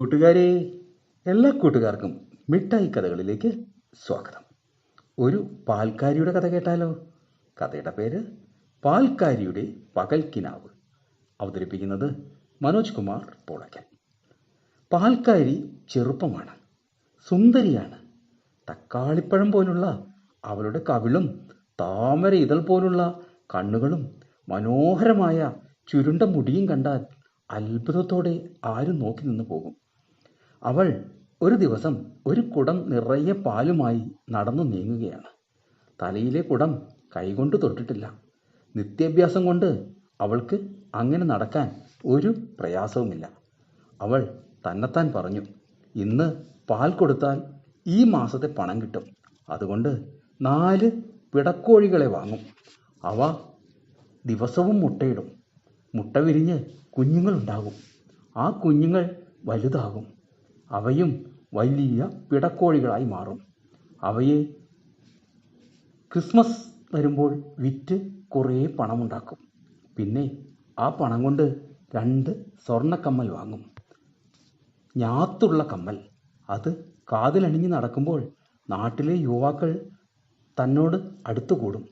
കൂട്ടുകാരെ എല്ലാ കൂട്ടുകാർക്കും മിഠായി കഥകളിലേക്ക് സ്വാഗതം. ഒരു പാൽക്കാരിയുടെ കഥ കേട്ടാലോ? കഥയുടെ പേര് പാൽക്കാരിയുടെ പകൽക്കിനാവ്. അവതരിപ്പിക്കുന്നത് മനോജ് കുമാർ പോളക്കൽ പാൽക്കാരി ചെറുപ്പമാണ് സുന്ദരിയാണ്. തക്കാളിപ്പഴം പോലുള്ള അവളുടെ കവിളും താമര ഇതൾ പോലുള്ള കണ്ണുകളും മനോഹരമായ ചുരുണ്ട മുടിയും കണ്ടാൽ അത്ഭുതത്തോടെ ആരും നോക്കി നിന്ന് പോകും. അവൾ ഒരു ദിവസം ഒരു കുടം നിറയെ പാലുമായി നടന്നു നീങ്ങുകയാണ്. തലയിലെ കുടം കൈകൊണ്ട് തൊട്ടിട്ടില്ല. നിത്യാഭ്യാസം കൊണ്ട് അവൾക്ക് അങ്ങനെ നടക്കാൻ ഒരു പ്രയാസവുമില്ല. അവൾ തന്നെത്താൻ പറഞ്ഞു ഇന്ന് പാൽ കൊടുത്താൽ ഈ മാസത്തെ പണം കിട്ടും. അതുകൊണ്ട് നാല് പിടക്കോഴികളെ വാങ്ങും. അവ ദിവസവും മുട്ടയിടും. മുട്ട വിരിഞ്ഞ് കുഞ്ഞുങ്ങളുണ്ടാകും. ആ കുഞ്ഞുങ്ങൾ വലുതാകും. അവയും വലിയ പിടക്കോഴികളായി മാറും. അവയെ ക്രിസ്മസ് വരുമ്പോൾ വിറ്റ് കുറേ പണമുണ്ടാക്കും. പിന്നെ ആ പണം കൊണ്ട് രണ്ട് സ്വർണക്കമ്മൽ വാങ്ങും. ഞാത്തുള്ള കമ്മൽ. അത് കാതിലണിഞ്ഞ് നടക്കുമ്പോൾ നാട്ടിലെ യുവാക്കൾ തന്നോട് അടുത്തുകൂടും.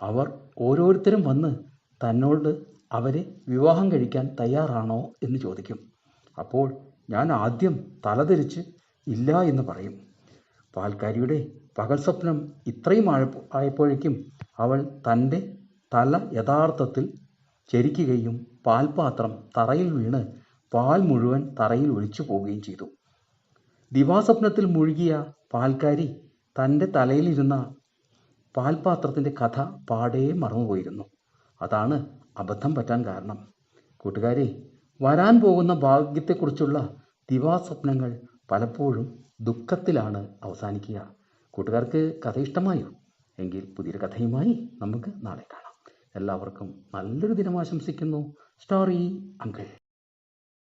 അവർ ഓരോരുത്തരും വന്ന് തന്നോട് അവരെ വിവാഹം കഴിക്കാൻ തയ്യാറാണോ എന്ന് ചോദിക്കും. അപ്പോൾ ഞാൻ ആദ്യം തലതിരിച്ച് ഇല്ല എന്ന് പറയും. പാൽക്കാരിയുടെ പകൽ സ്വപ്നം ഇത്രയും ആയപ്പോഴേക്കും അവൾ തന്റെ തല യഥാർത്ഥത്തിൽ ചരിക്കുകയും പാൽപാത്രം തറയിൽ വീണ് പാൽ മുഴുവൻ തറയിൽ ഒഴിച്ചു പോവുകയും ചെയ്തു. ദിവാസ്വപ്നത്തിൽ മുഴുകിയ പാൽക്കാരി തന്റെ തലയിലിരുന്ന പാൽപാത്രത്തിന്റെ കഥ പാടേ മറന്നുപോയിരുന്നു. അതാണ് അബദ്ധം പറ്റാൻ കാരണം. കൂട്ടുകാരെ വരാൻ പോകുന്ന ഭാഗ്യത്തെക്കുറിച്ചുള്ള ദിവാസ്വപ്നങ്ങൾ പലപ്പോഴും ദുഃഖത്തിലാണ് അവസാനിക്കുക. കൂട്ടുകാർക്ക് കഥ ഇഷ്ടമായോ എങ്കിൽ പുതിയൊരു കഥയുമായി നമുക്ക് നാളെ കാണാം. എല്ലാവർക്കും നല്ലൊരു ദിനം ആശംസിക്കുന്നു. Story uncle